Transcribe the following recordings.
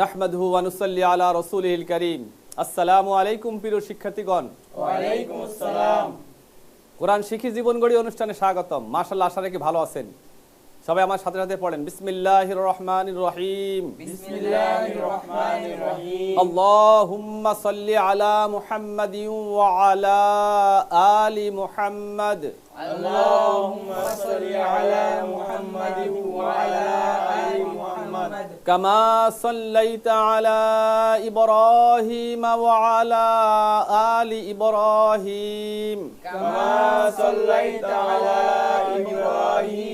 নাহমাদহু ওয়ানুসাল্লি আলা রসুলিল করিম। আসসালামু আলাইকুম প্রিয় শিক্ষার্থীগণ। কোরআন শিখি জীবন গড়ি অনুষ্ঠানে স্বাগতম। মাশাল্লাহ আশা রাখি ভালো আছেন। সবাই আমার সাথে সাথে পড়েন বিসমিল্লাহির রহমানির রহিম বিসমিল্লাহির রহমানির রহিম আল্লাহুম্মা সাল্লি আলা মুহাম্মাদিন ওয়া আলা আলি মুহাম্মাদ আল্লাহুম্মা সাল্লি আলা মুহাম্মাদিন ওয়া আলা আলি মুহাম্মাদ কামা সাল্লাইতা আলা ইব্রাহিম ওয়া আলা আলি ইব্রাহিম কামা সাল্লাইতা আলা ইব্রাহিম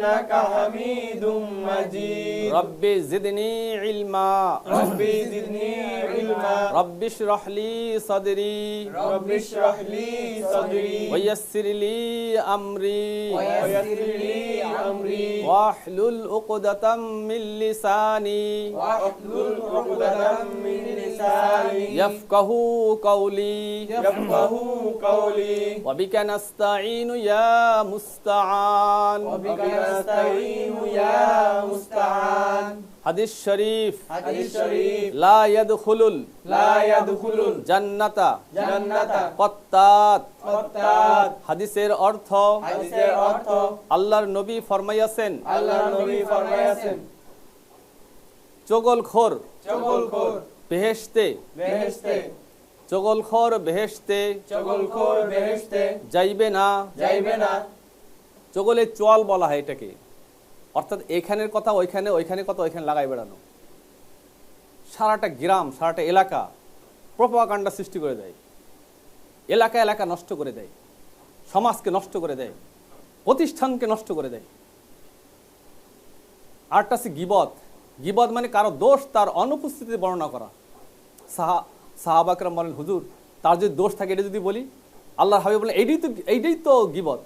إنك حميد مجيد. رب زدني علما. ربي زدني علما. رب اشرح لي صدري. رب اشرح لي صدري. ويسر لي أمري. ويسر لي أمري. واحلل عقدة من لساني. واحلل عقدة من لساني. يفقه قولي. يفقه قولي. وبك نستعين يا مستعان. وبك نستعين يا مستعان حديث شريف حديث شريف لا يدخل لا يدخل الجنة الجنة قطات قطات হাদিসের অর্থ হাদিসের অর্থ আল্লাহর নবী ফরমাইয়াছেন আল্লাহর নবী ফরমায়াছেন চগলখোর চগলখোর বেহেশতে বেহেশতে চগলখোর বেহেশতে চগলখোর বেহেশতে যাইবে না যাইবে না চগলে চল বলা হয় এটাকে। অর্থাৎ এখানের কথা, ওইখানে ওইখানে কথা, ওইখানে লাগাই বেড়ানো। সারাটা গ্রাম, সারাটা এলাকা প্রপাকাণ্ডা সৃষ্টি করে দেয়। এলাকা এলাকা নষ্ট করে দেয়। সমাজকে নষ্ট করে দেয়। প্রতিষ্ঠানকে নষ্ট করে দেয়। আরটা আছে গিবত। গিবত মানে কারও দোষ তার অনুপস্থিতিতে বর্ণনা করা। সাহা সাহাবাকরাম বলেন, হুজুর, তার যদি দোষ থাকে, এটা যদি বলি? আল্লাহ হাবিব বলেন, এইটাই তো এইটাই তো গিবত।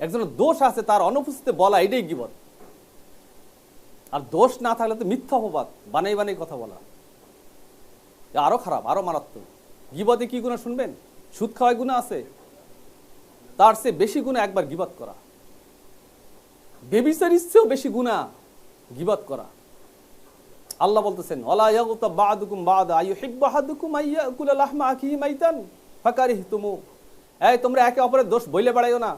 একজনের দোষ আছে, তার অনুপস্থিতিতে বলা এটাই গিবত। আর দোষ না থাকলে তো মিথ্যা অপবাদ, বানাই বানাই কথা বলা। আরও খারাপ, আরও মারাত্মক। গিবতে কি গুণা শুনবেন? সুদ খাওয়ায় গুণা আছে। তার চেয়ে বেশি গুণা একবার গিবত করা। বেবিচারির চেয়েও বেশি গুণা গিবত করা। আল্লাহ বলতেছেন তোমরা একে অপরের দোষ বইলে বেড়াইও না।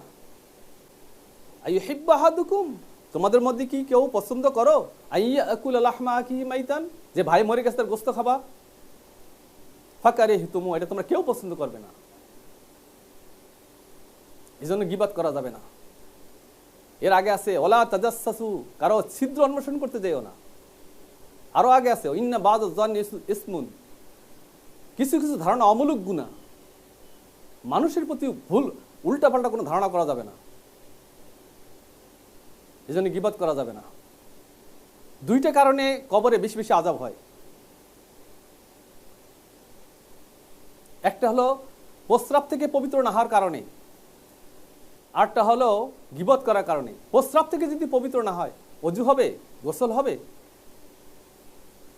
আইয়ুহিব্বু আহাদুকুম তোমাদের মধ্যে কি কেউ পছন্দ করো? আইয়াকুলা লাহমা আখিহি মাইতান? যে ভাই মরে গেছে, তার গোস্ত খাবা? ফাকারিহতুমু, এটা তোমরা কেউ পছন্দ করবে না। এই জন্য গিবাত করা যাবে না। এর আগে আছে, ওলা তাজাসু কারও ছিদ্র অন্বেষণ করতে যেও না। আরও আগে আছে, ইন্না বাদ ইসমুন। কিছু কিছু ধারণা অমূলক গুণা। মানুষের প্রতি ভুল, উল্টাপাল্টা কোনো ধারণা করা যাবে না। এই জন্য গিবাদ করা যাবে না। দুইটা কারণে কবরে বেশি বেশি আজাব হয়। একটা হলো প্রস্রাব থেকে পবিত্র না হওয়ার কারণে। আরটা হলো গিবত করার কারণে। প্রস্রাব থেকে যদি পবিত্র না হয়, অজু হবে, গোসল হবে,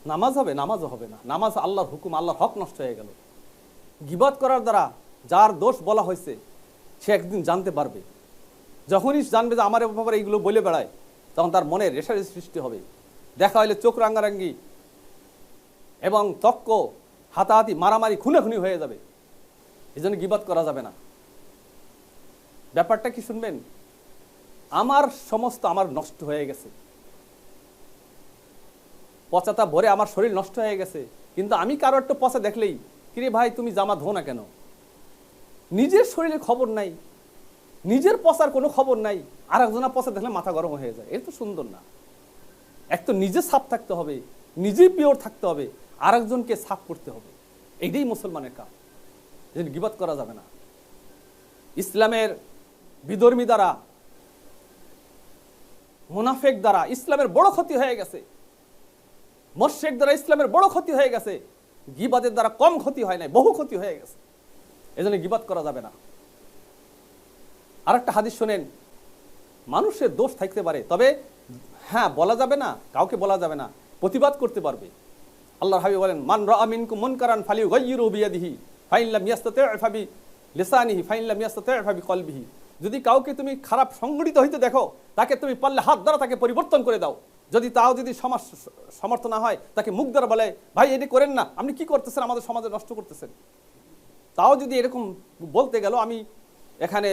নামাজ হবে, নামাজও হবে না। নামাজ আল্লাহর হুকুম, আল্লাহর হক নষ্ট হয়ে গেল। গিবত করার দ্বারা যার দোষ বলা হয়েছে, সে একদিন জানতে পারবে। যখনই জানবে যে আমার ব্যাপারে এইগুলো বলে বেড়ায়, তখন তার মনে রেশারেশি সৃষ্টি হবে। দেখা হইলে চোখ রাঙ্গারাঙ্গি এবং তক্ক, হাতাহাতি, মারামারি, খুনাখুনি হয়ে যাবে। এই জন্য গিবাদ করা যাবে না। ব্যাপারটা কি শুনবেন? আমার সমস্ত আমার নষ্ট হয়ে গেছে। পচাটা ভরে আমার শরীর নষ্ট হয়ে গেছে। কিন্তু আমি কারও একটা পচা দেখলেই, কিরে ভাই, তুমি জামা ধো না কেন? নিজের শরীরে খবর নাই। নিজের পচার কোনো খবর নাই আর একজনের পচা দেখলে মাথা গরম হয়ে যায়। এটা তো সুন্দর না। এক তো নিজে সাফ থাকতে হবে, নিজেই পিওর থাকতে হবে আর একজনকে সাফ করতে হবে। এইটাই মুসলমানের কাজ যেন গিবাদ করা যাবে না। ইসলামের বিধর্মী দ্বারা, মুনাফেক দ্বারা ইসলামের বড় ক্ষতি হয়ে গেছে। মোর্শেক দ্বারা ইসলামের বড় ক্ষতি হয়ে গেছে। গিবাদের দ্বারা কম ক্ষতি হয় নাই, বহু ক্ষতি হয়ে গেছে। এজন্য গিবাদ করা যাবে না। আর একটা হাদিস শোনেন, মানুষের দোষ থাকতে পারে, তবে হ্যাঁ বলা যাবে না, কাউকে বলা যাবে না, প্রতিবাদ করতে পারবে। আল্লাহ হাবি বলেন, মান রামিনকু মুনকারান ফালিউ গায়্যিরু বিয়াদিহি, ফাইন লাম ইয়াস্তাতি' ফাবি লিসানিহি, ফাইন লাম ইয়াস্তাতি' ফাবি কলবিহি। যদি কাউকে তুমি খারাপ সংগঠিত হইতে দেখো, তাকে তুমি পারলে হাত দ্বারা তাকে পরিবর্তন করে দাও। যদি তাও যদি সমাজ সমর্থ না হয়, তাকে মুখ দ্বারা বলে, ভাই, এটি করেন না, আপনি কি করতেছেন? আমাদের সমাজে নষ্ট করতেছেন। তাও যদি এরকম বলতে গেল, আমি এখানে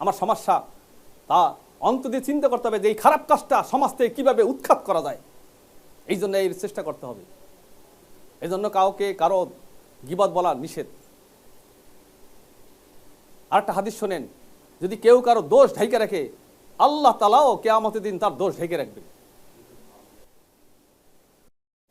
আমার সমস্যা, তা অন্ত দিয়ে চিন্তা করতে হবে যে এই খারাপ কাজটা সমাজ থেকে কীভাবে উৎখাত করা যায়। এই জন্য এই চেষ্টা করতে হবে। এই জন্য কাউকে কারও গিবাদ বলা নিষেধ। আর একটা হাদিস শোনেন, যদি কেউ কারও দোষ ঢাইকে রাখে, আল্লাহ তালাও কেয়ামতের দিন তার দোষ ঢেকে রাখবে।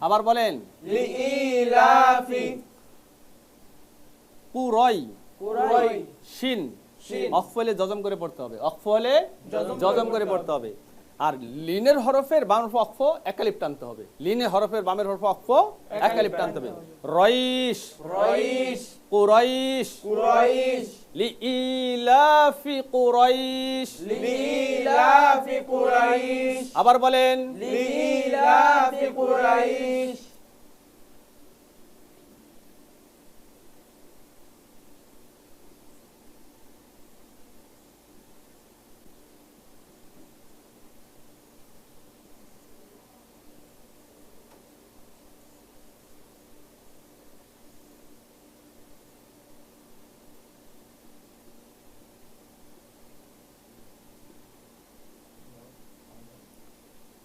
আবার বলেন কুরই শিন অক্ফ জজম করে পড়তে হবে। অক্ফ জজম করে পড়তে হবে। আর লিনের হরফের বাম হরফ অক্ষ একালিপ টানতে হবে। লিনের হরফের বামের হরফ অক্ষ একালিপ টানতে হবে। রইস রইস কুরাইশ। কুরাইশ। লিইলাফি কুরাইশ। লিইলাফি কুরাইশ। আবার বলেন লিইলাফি কুরাইশ।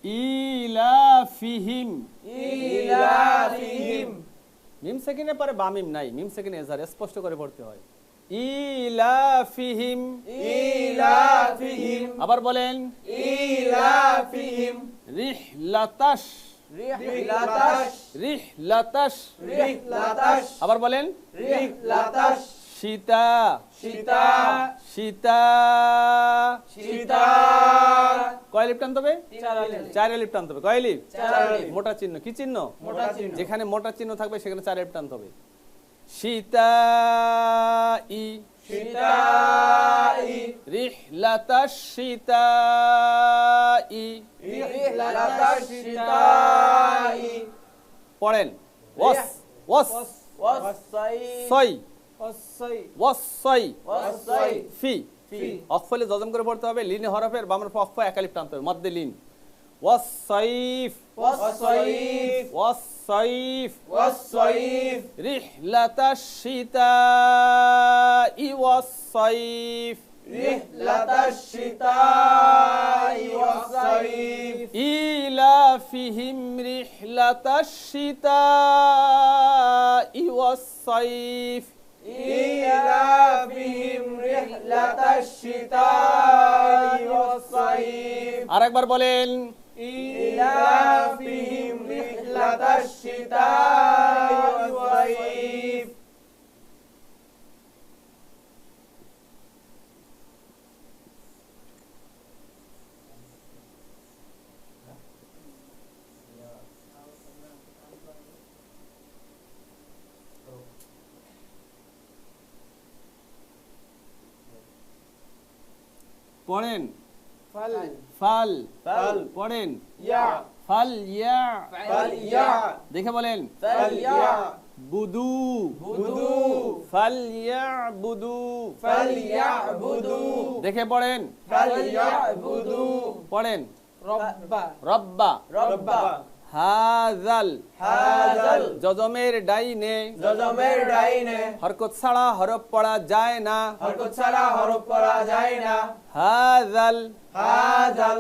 ইলাফিহিম। ইলাফিহিম। মিম সেকেন্ডে পরে বামিম নাই মিম সেকেন্ডে এজার স্পষ্ট করে পড়তে হয়। ইলাফিহিম। ইলাফিহিম। আবার বলেন ইলাফিহিম। রিহলাতাশ। রিহলাতাশ। রিহলাতাশ। রিহলাতাশ। আবার বলেন রিহলাতাশ। সীতা। সীতা। সীতা। সীতা। কয় লিপ টানতে হবে? চারে লিপ টানতে হবে। কয় লিপ? মোটা চিহ্ন। কি চিহ্ন? যেখানে মোটা চিহ্ন থাকবে সেখানে চারে লিপ টানতে হবে। সীতা ই। শীতাই রিহলাতা সীতা রিহলাতা শীতাই পড়েন। ওয়াস। ওয়াস। ওয়াস। সাই। ফি في অকফলে জজম করে পড়তে হবে লিনে হরফের বামের অক্ফ একালিপ টানতে হবে মধ্যে লিন ওয়াসাইফ والصيف ওয়াসাইফ والصيف رحلة الشتاء والصيف رحلة الشتاء والصيف إيلافهم رحلة الشتاء والصيف আর একবার বলেন ইলাফিহিম রিহলাতাশ শিতাই ওয়াস পড়েন? ফাল। ফাল। ফাল। পড়েন? ইয়া। ফাল ইয়া। ফাল ইয়া। দেখে বলেন। ফাল ইয়া। বুদু। বুদু। ফাল ইয়া। বুদু। ফাল ইয়া। বুদু। দেখে পড়েন। ফাল ইয়া। বুদু। পড়েন। রব্বা। রব্বা। রব্বা। হাজাল। হাজাল। জজমের ডাইনে। জজমের ডাইনে। হরকত ছাড়া হরফ পড়া যায় না। হরকত ছাড়া হরফ পড়া যায় না। হাজাল। হাজাল।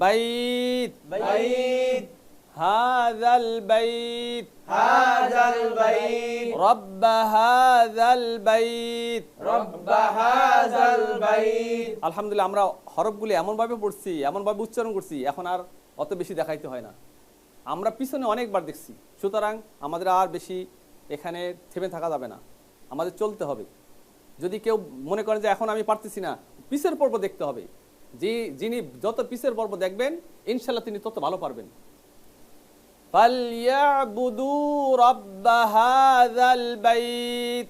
বাইত। বাইত। হাজাল বাইত। হাজাল বাইত। রব্ব হাজাল বাইত। রব্ব হাজাল বাইত। আলহামদুলিল্লাহ আমরা হরফগুলি এমনভাবে পড়ছি এমনভাবে উচ্চারণ করছি এখন আর অত বেশি দেখাইতে হয় না। আমরা পিছনে অনেকবার দেখছি সুতরাং আমাদের আর বেশি এখানে থেমে থাকা যাবে না আমাদের চলতে হবে যদি কেউ মনে করে যে এখন আমি পারতেছি না পিসের পর্ব দেখতে হবে যে যিনি যত পিসের পর্ব দেখবেন ইনশাল্লাহ তিনি তত ভালো পারবেন فَلْيَعْبُدُوا رَبَّ هَذَا الْبَيْتِ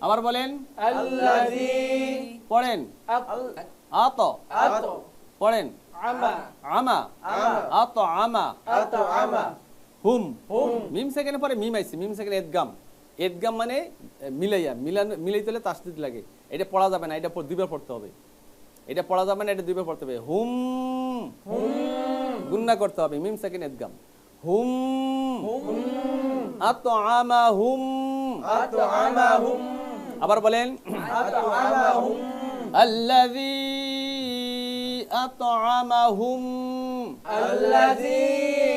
আবার বলেন। পড়েন। আত। পড়েন। আমা। আমা। হুম। মিম সেকেন্ড পরে মিম মিম সেকেন্ড মানে মিলাইয়া। মিলানো মিলাই লাগে। এটা পড়া যাবে না। এটা পড়তে হবে। এটা পড়া যাবে না। এটা পড়তে হবে। হুম। গুন্না করতে হবে। মিম সেকেন্ড এদগাম। হুম। আতআমাহুম। আতআমাহুম। আবার বলেন। আতআমাহুম। আল্লাযী আতআমাহুম। আল্লাযী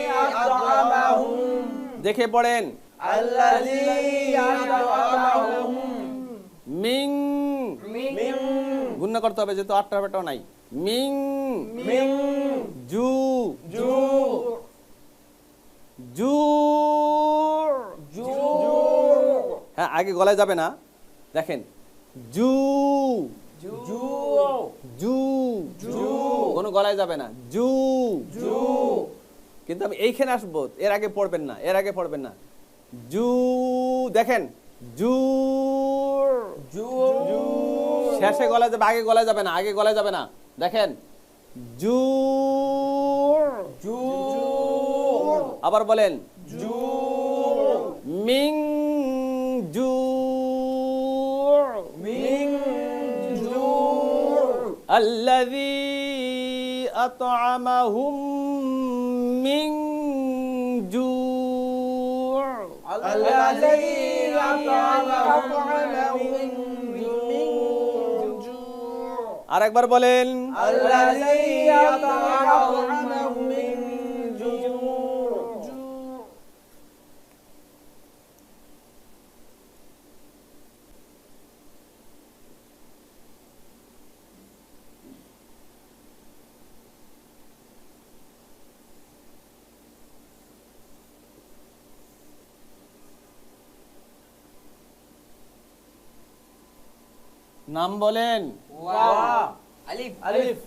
আতআমাহুম। দেখে পড়েন। আল্লাযী আতআমাহুম। মিং। মিং। গুণ করতে হবে যেহেতু আটটা বেটাও নাই। মিং। মিং। জু। জু। জু জু হ্যাঁ আগে গলায় যাবে না। দেখেন জু জু জু জু। কোনো গলায় যাবে না। জু জু। কিন্তু আমি এইখানে আসব এর আগে পড়বেন না এর আগে পড়বেন না। জু দেখেন জু জু শেষে গলা যাবে আগে গলা যাবে না আগে গলা যাবে না। দেখেন জু জু আবার বলেন মিং জু। মিং জু। আল্লাযী আত'আমাহুম মিং জু। আল্লাযী আত'আমাহুম মিং জু। আরেকবার বলেন আল্লাযী নাম বলেন। আলিফ। আলিফ।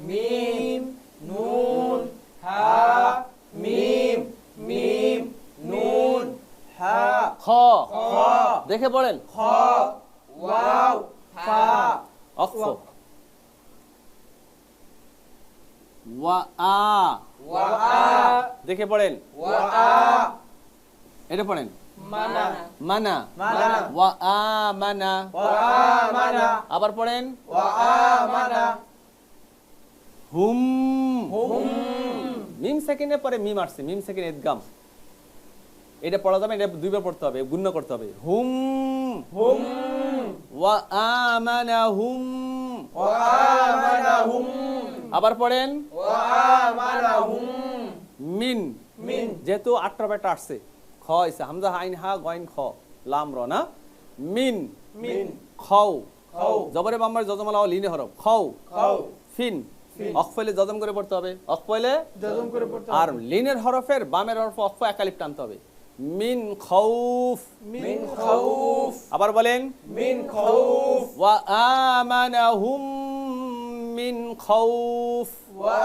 মিম নুন মিম মিম নুন খ। দেখে পড়েন। খ। ওয়া আ। ওয়া দেখে পড়েন। ওয়া এটা পড়েন। মানা মানা। ওয়া আমানা ওয়া আমানা আবার পড়েন। ওয়া আমানা হুম। হুম। মিম সেকেন্ডের পরে মিম আসছে। মিম সেকেন্ড ইদগাম এটা পড়া যাবে এটা দুইবার পড়তে হবে করতে হবে। হুম। হুম। ওয়া আমানা হুম। ওয়া আমানা হুম। আবার পড়েন। ওয়া আমানা হুম। মিন। মিন। যেহেতু আটটা ব্যাটা আসছে। হয়েছে হামজা আইন হা গয়ন খ লাম র না? মিন। মিন। খাও খাও জবরে বাম্মার যজমালা লিনে হরফ। খাও খাও ফিন। অকফলে জজম করে পড়তে হবে। অকফলে জজম করে পড়তে আর লিনের হরফের বামের হরফ অকফ একালিপ টানতে হবে। মিন খাউফ। মিন খাউফ। আবার বলেন। মিন খাউফ। ওয়া আমানাহুম মিন খাউফ। ওয়া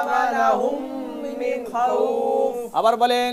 আমানাহুম আবার বলেন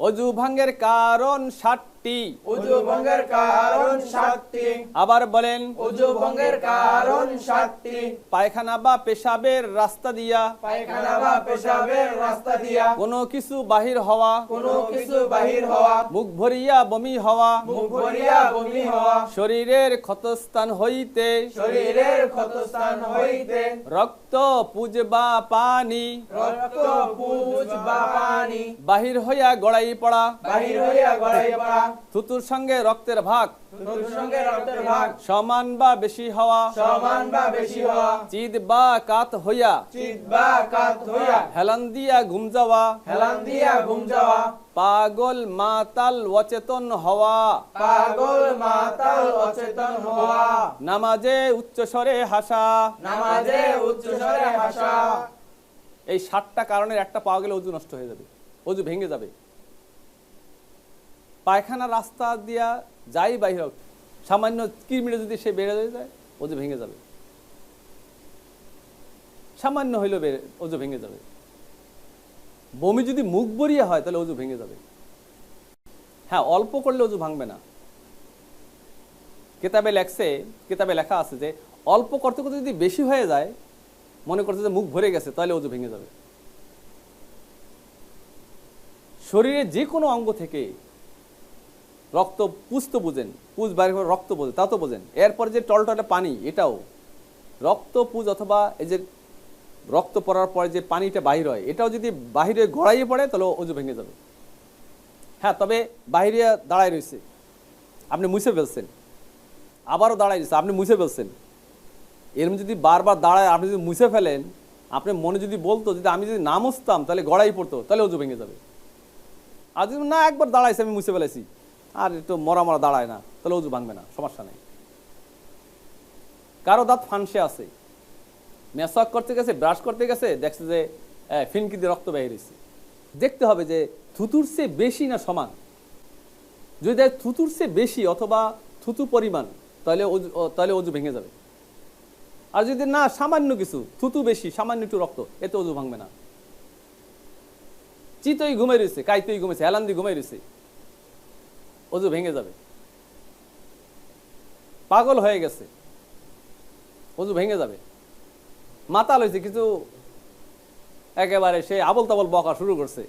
অজু ভাঙ্গের কারণ ষাট সাতটি উজু ভঙ্গের কারণ সাতটি আবার বলেন উজু ভঙ্গের কারণ সাতটি পায়খানা বা পেশাবের রাস্তা দিয়া। পায়খানা বা পেশাবের রাস্তা দিয়া। কোনো কিছু বাহির হওয়া। কোনো কিছু বাহির হওয়া। মুখ ভরিয়া বমি হওয়া। মুখ ভরিয়া বমি হওয়া। শরীরের ক্ষতস্থান হইতে। শরীরের ক্ষতস্থান হইতে। রক্ত পুজ বা পানি। রক্ত পুজ বা পানি। বাহির হইয়া গড়াই পড়া। বাহির হইয়া গড়াই পড়া। থুতুর সঙ্গে রক্তের ভাগ। তোর সঙ্গে রক্তের ভাগ। সমান বা বেশি হওয়া। সমান বা বেশি হওয়া। চিদ বা কাত হইয়া। চিত বা কাত হইয়া। হেলান দিয়া ঘুম যাওয়া। হেলান দিয়া ঘুম যাওয়া। পাগল মাতাল অচেতন হওয়া। পাগল মাতাল অচেতন হওয়া। নামাজে উচ্চস্বরে হাসা। নামাজে উচ্চ স্বরে হাসা। এই সাতটা কারণের একটা পাওয়া গেলে অজু নষ্ট হয়ে যাবে। অজু ভেঙে যাবে। পায়খানা রাস্তা দিয়া যাই বাইরে হোক, সামান্য কিরমিরে যদি সে বেড়ে হয়ে যায় অজু ভেঙে যাবে। সামান্য হইলেও বেড়ে অজু ভেঙে যাবে। বমি যদি মুখ বরিয়া হয়, তাহলে অজু ভেঙে যাবে। হ্যাঁ অল্প করলে অজু ভাঙবে না। কেতাবে লেখছে, কেতাবে লেখা আছে যে, অল্প করতে করতে যদি বেশি হয়ে যায়, মনে করছে যে মুখ ভরে গেছে, তাহলে অজু ভেঙে যাবে। শরীরের যে কোনো অঙ্গ থেকে রক্ত পুজ তো বুঝেন, পুজ বাইরে রক্ত বোঝে তা তো বোঝেন। এরপর যে টলটলে পানি, এটাও। রক্ত পুজ অথবা এই যে রক্ত পড়ার পরে যে পানিটা বাহির হয়, এটাও যদি বাহিরে গড়াইয়ে পড়ে, তাহলে অজু ভেঙে যাবে। হ্যাঁ তবে বাহিরে দাঁড়ায় রয়েছে। আপনি মুছে ফেলছেন। আবারও দাঁড়ায় রয়েছে, আপনি মুছে ফেলছেন। এরম যদি বারবার দাঁড়ায়, আপনি যদি মুছে ফেলেন, আপনি মনে যদি বলতো, যদি আমি যদি না মুছতাম তাহলে গড়াই পড়তো, তাহলে অজু ভেঙে যাবে। আর যদি না, একবার দাঁড়াইছে, আমি মুছে ফেলেছি। আর একটু মরা মরা দাঁড়ায় না, তাহলে অজু ভাঙবে না, সমস্যা নেই। কারও দাঁত ফানসে আছে, মেসওয়াক করতে গেছে, ব্রাশ করতে গেছে, দেখছে যে ফিনকি দিয়ে রক্ত বেরিয়েছে দেখতে হবে যে, থুতুর চেয়ে বেশি না সমান। যদি দেখ থুতুর চেয়ে বেশি অথবা থুতু পরিমাণ, তাহলে অজু তাহলে অজু ভেঙে যাবে। আর যদি না, সামান্য কিছু, থুতু বেশি, সামান্য একটু রক্ত, এতে অজু ভাঙবে না। চিতই ঘুমাই রয়েছে কাইতই ঘুমেছে হেলান্দি ঘুমাই রয়েছে অজু ভেঙে যাবে। পাগল হয়ে গেছে। অজু ভেঙে যাবে। মাতাল হয়েছে কিছু। একেবারে সে আবল তাবল বকা শুরু করছে।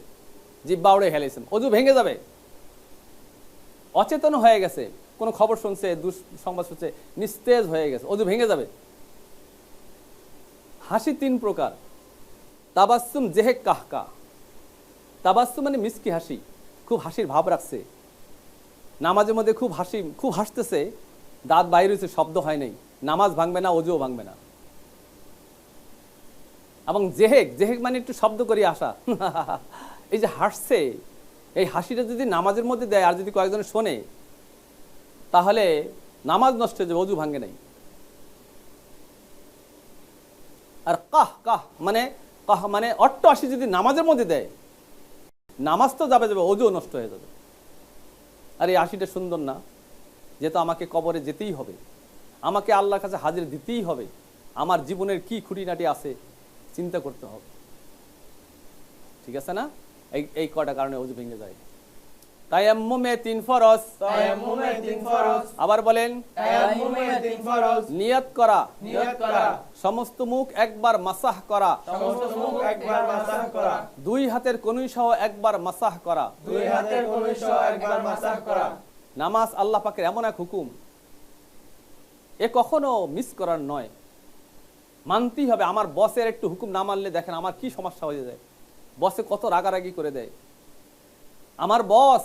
জিব্বা উড়ে হেলেছেন অজু ভেঙে যাবে। অচেতন হয়ে গেছে। কোনো খবর শুনছে দুঃসংবাদ শুনছে, নিস্তেজ হয়ে গেছে। অজু ভেঙে যাবে। হাসি তিন প্রকার। তাবাসুম জেহেক কাহকা তাবাসুম মানে মিসকি হাসি। খুব হাসির ভাব রাখছে। নামাজের মধ্যে খুব হাসি, খুব হাসতেছে, দাঁত বাইরে হয়েছে, শব্দ হয় নাই। নামাজ ভাঙবে না, অজুও ভাঙবে না। এবং জেহেক জেহেক মানে একটু শব্দ করি আসা। এই যে হাসছে, এই হাসিটা যদি নামাজের মধ্যে দেয়, আর যদি কয়েকজন শোনে, তাহলে নামাজ নষ্ট হয়ে যাবে, অজু ভাঙে নাই। আর কাহ কাহ মানে কাহ মানে অট্ট হাসি যদি নামাজের মধ্যে দেয়, নামাজ তো যাবে যাবে অজু নষ্ট হয়ে যাবে। আর এই হাসিটা সুন্দর না। যেহেতু আমাকে কবরে যেতেই হবে। আমাকে আল্লাহর কাছে হাজির দিতেই হবে। আমার জীবনের কি খুঁটিনাটি আছে, চিন্তা করতে হবে। ঠিক আছে না? এই এই কটা কারণে অজু ভেঙে যায়? তাই এম্মুমে তিন ফরজ। তায়াম্মুমে তিন ফরজ। আবার বলেন তায়াম্মুমে তিন ফরজ। নিয়ত করা। নিয়ত করা। সমস্ত মুখ একবার মাসাহ করা। সমস্ত মুখ একবার মাসাহ করা। দুই হাতের কনুই সহ একবার মাসাহ করা। দুই হাতের কনুই সহ একবার মাসাহ করা। নামাজ আল্লাহ পাকের এমন এক হুকুম। এ কখনো মিস করার নয়। মানতেই হবে আমার বসের একটু হুকুম না মানলে দেখেন আমার কি সমস্যা হয়ে যায়। বসে কত রাগারাগি করে দেয়। আমার বস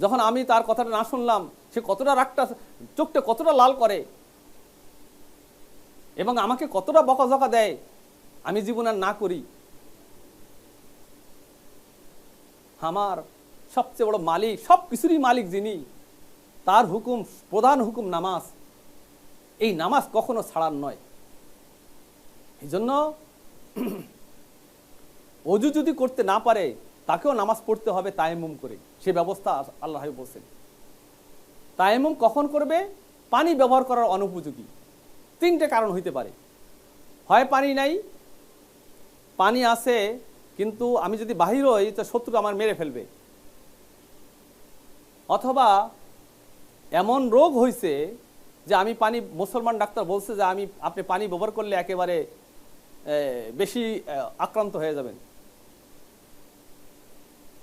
যখন আমি তার কথাটা না শুনলাম, সে কতটা রাগটা, চোখটা কতটা লাল করে এবং আমাকে কতটা বকাঝকা দেয়, আমি জীবন আর না করি। আমার সবচেয়ে বড় মালিক, সব কিছুরই মালিক যিনি, তার হুকুম, প্রধান হুকুম নামাজ। এই নামাজ কখনো ছাড়ার নয়। এই জন্য অজু যদি করতে না পারে তাকেও নামাজ পড়তে হবে তায়েমুম করে। সে ব্যবস্থা আল্লাহ বলছেন। তায়েমুম কখন করবে? পানি ব্যবহার করার অনুপযোগী। তিনটে কারণ হইতে পারে। হয় পানি নাই, পানি আছে, কিন্তু আমি যদি বাহির হই, তো শত্রু আমার মেরে ফেলবে। অথবা এমন রোগ হয়েছে যে আমি পানি, মুসলমান ডাক্তার বলছে যে আমি, আপনি পানি ব্যবহার করলে একেবারে বেশি আক্রান্ত হয়ে যাবেন।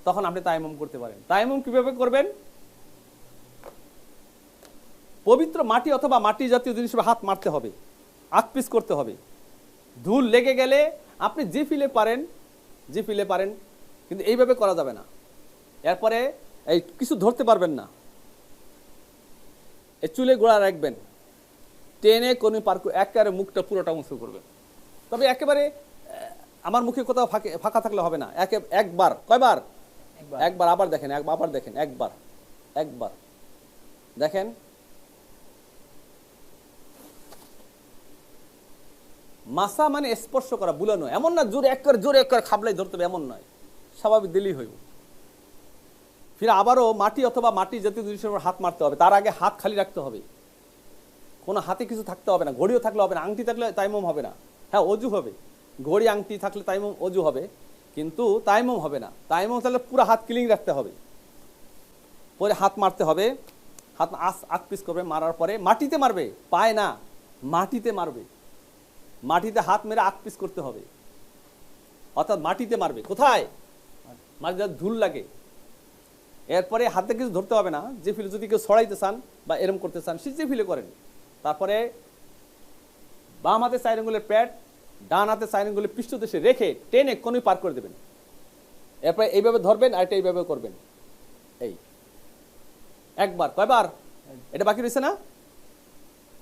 তখন আপনি তাইমুম করতে পারেন। তাইমুম কীভাবে করবেন? পবিত্র মাটি অথবা মাটি জাতীয় জিনিস হাত মারতে হবে। আকপিস করতে হবে। ধুল লেগে গেলে আপনি যে ফিলে পারেন, যে ফিলে পারেন, কিন্তু এইভাবে করা যাবে না। এরপরে এই কিছু ধরতে পারবেন না। এই চুলে গোড়া রাখবেন। টেনে কোনি পার্ক একেবারে মুখটা পুরোটা উঁচু করবেন। তবে একেবারে আমার মুখে কোথাও ফাঁকে, ফাঁকা থাকলে হবে না। একে, একবার, কয়বার? একবার। আবার দেখেন আবার দেখেন, একবার একবার। দেখেন। মাসা মানে স্পর্শ করা, বুলানো। এমন না, জোরে এক করে জোরে এক করে খাবলাই ধরতে হবে, এমন নয়। স্বাভাবিক দিলেই হইব। ফির আবারও মাটি অথবা মাটি জাতীয় জিনিসের উপর হাত মারতে হবে। তার আগে হাত খালি রাখতে হবে। কোনো হাতে কিছু থাকতে হবে না, ঘড়িও থাকলে হবে না, আংটি থাকলে তাইমম হবে না। হ্যাঁ অজু হবে। ঘড়ি, আংটি থাকলে তাইমম অজু হবে। কিন্তু তাইমম হবে না। তাইমম তাহলে পুরো হাত ক্লিন রাখতে হবে। পরে হাত মারতে হবে। হাত আস আক পিস করবে, মারার পরে মাটিতে মারবে। পায় না। মাটিতে মারবে। মাটিতে হাত মেরে আক পিস করতে হবে। অর্থাৎ মাটিতে মারবে। কোথায়? মাটিতে ধুল লাগে। এরপরে হাতে কিছু ধরতে হবে না। যে ফিলে যদি কেউ ছড়াইতে চান বা এরম করতে চান, সে যে ফিলে করেন। তারপরে বাম হাতে চার প্যাড ডান হাতে চার আঙ্গুলের পৃষ্ঠদেশে রেখে টেনে কোনি পার করে দেবেন। এরপরে এইভাবে ধরবেন আর এটা এইভাবে করবেন। এই। একবার, কয়বার? এটা বাকি রয়েছে না?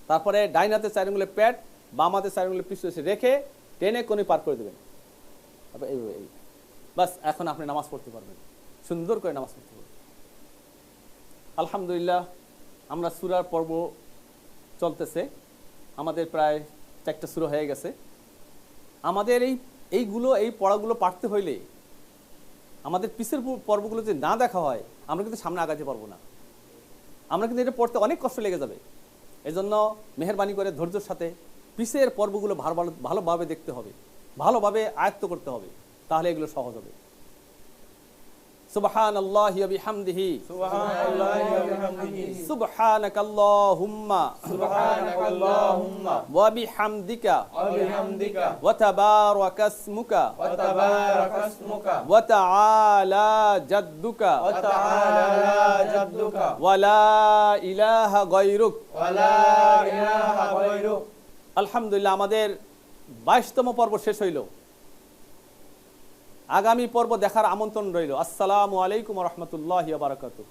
তারপরে ডাইন হাতে চার প্যাড, বাম হাতে চার আঙ্গুলের পৃষ্ঠদেশে রেখে টেনে কোনি পার করে দেবেন। তারপর এইভাবে এই। বাস, এখন আপনি নামাজ পড়তে পারবেন। সুন্দর করে নামাজ পড়তে পারবেন। আলহামদুলিল্লাহ, আমরা সুরার পর্ব চলতেছে। আমাদের প্রায় চারটা শুরু হয়ে গেছে। আমাদের এই, এইগুলো, এই পড়াগুলো পাঠতে হইলে আমাদের পিসের পর্বগুলো যদি না দেখা হয়, আমরা কিন্তু সামনে আগাতে পারব না। আমরা কিন্তু এটা পড়তে অনেক কষ্ট লেগে যাবে। এজন্য মেহরবানি করে ধৈর্যের সাথে পিসের পর্বগুলো ভালো ভালো, ভালোভাবে দেখতে হবে। ভালোভাবে আয়ত্ত করতে হবে। তাহলে এগুলো সহজ হবে। সুবহানাকা আল্লাহুম্মা ওয়া বিহামদিকা। ওয়া বিহামদিকা। ওয়া তাবারাকা ইসমুকা ওয়া তাবারাকা ইসমুকা ওয়া তাআলা জাদ্দুকা। ওয়া তাআলা জাদ্দুকা। ওয়া লা ইলাহা গায়রুক। ওয়া লা ইলাহা গায়রুক। আলহামদুলিল্লাহ আমাদের বাইশতম পর্ব শেষ হইল। আগামী পর্ব দেখার আমন্ত্রণ রইল। আসসালামু আলাইকুম রহমতুল্লাহ বারাকাতু